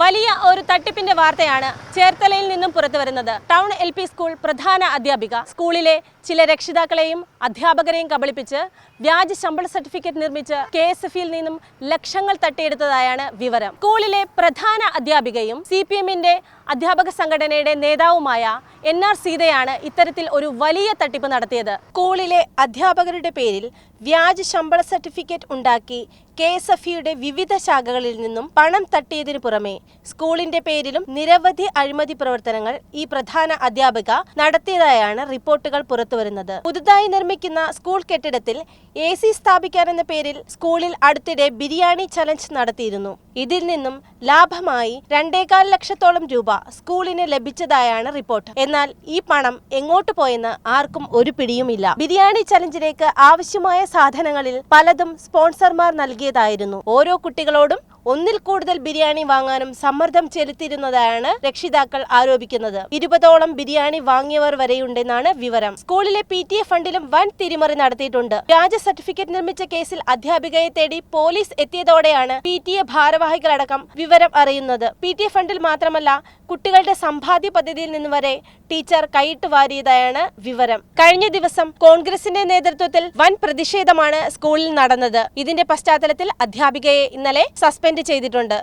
വലിയ ഒരു തട്ടിപ്പിന്റെ വാർത്തയാണ് ചേർത്തലയിൽ നിന്നും പുറത്തു വരുന്നത്. ടൗൺ എൽ പി സ്കൂൾ പ്രധാന അധ്യാപിക. സ്കൂളിലെ ചില രക്ഷിതാക്കളെയും അധ്യാപകരെയും കബളിപ്പിച്ച് വ്യാജ ശമ്പള സർട്ടിഫിക്കറ്റ് നിർമ്മിച്ച് കെ എസ് എഫിൽ നിന്നും ലക്ഷങ്ങൾ തട്ടിയെടുത്തതായാണ് വിവരം. സ്കൂളിലെ പ്രധാന അധ്യാപികയും സി പി എമ്മിന്റെ അധ്യാപക സംഘടനയുടെ നേതാവുമായ എൻ ആർ സീതയാണ് ഇത്തരത്തിൽ ഒരു വലിയ തട്ടിപ്പ് നടത്തിയത്. സ്കൂളിലെ അധ്യാപകരുടെ പേരിൽ വ്യാജ ശമ്പള സർട്ടിഫിക്കറ്റ് ഉണ്ടാക്കി കെ എസ് എഫ് ഇയുടെ വിവിധ ശാഖകളിൽ നിന്നും പണം തട്ടിയതിനു പുറമെ സ്കൂളിന്റെ പേരിലും നിരവധി അഴിമതി പ്രവർത്തനങ്ങൾ ഈ പ്രധാന അധ്യാപിക നടത്തിയതായാണ് റിപ്പോർട്ടുകൾ പുറത്തുവരുന്നത്. പുതുതായി നിർമ്മിക്കുന്ന സ്കൂൾ കെട്ടിടത്തിൽ എ സി സ്ഥാപിക്കാനെന്ന പേരിൽ സ്കൂളിൽ അടുത്തിടെ ബിരിയാണി ചലഞ്ച് നടത്തിയിരുന്നു. ഇതിൽ നിന്നും ലാഭമായി രണ്ടേകാൽ ലക്ഷത്തോളം രൂപ സ്കൂളിന് ലഭിച്ചതായാണ് റിപ്പോർട്ട്. എന്നാൽ ഈ പണം എങ്ങോട്ട് പോയെന്ന് ആർക്കും ഒരു പിടിയുമില്ല. ബിരിയാണി ചലഞ്ചിലേക്ക് ആവശ്യമായ സാധനങ്ങളിൽ പലതും സ്പോൺസർമാർ നൽകിയതായിരുന്നു. ഓരോ കുട്ടികളോടും ഒന്നിൽ കൂടുതൽ ബിരിയാണി വാങ്ങാനും സമ്മർദ്ദം ചെലുത്തിയിരുന്നതാണ് രക്ഷിതാക്കൾ ആരോപിക്കുന്നത്. ഇരുപതോളം ബിരിയാണി വാങ്ങിയവർ വരെയുണ്ടെന്നാണ് വിവരം. സ്കൂളിലെ പി ടി എ ഫണ്ടിലും വൻ തിരിമറി നടത്തിയിട്ടുണ്ട്. വ്യാജ സർട്ടിഫിക്കറ്റ് നിർമ്മിച്ച കേസിൽ അധ്യാപികയെ തേടി പോലീസ് എത്തിയതോടെയാണ് പി ടി എ ഭാരവാഹികളടക്കം വിവരം അറിയുന്നത്. പി ടി എ ഫണ്ടിൽ മാത്രമല്ല കുട്ടികളുടെ സമ്പാദ്യ പദ്ധതിയിൽ നിന്ന് വരെ ടീച്ചർ കൈയിട്ട് വാരിയതായാണ് വിവരം. കഴിഞ്ഞ ദിവസം കോൺഗ്രസിന്റെ നേതൃത്വത്തിൽ വൻ പ്രതിഷേധമാണ് സ്കൂളിൽ നടന്നത്. ഇതിന്റെ പശ്ചാത്തലത്തിൽ അധ്യാപികയെ ഇന്നലെ സസ്പെൻഡ് ചെയ്തിട്ടുണ്ട്.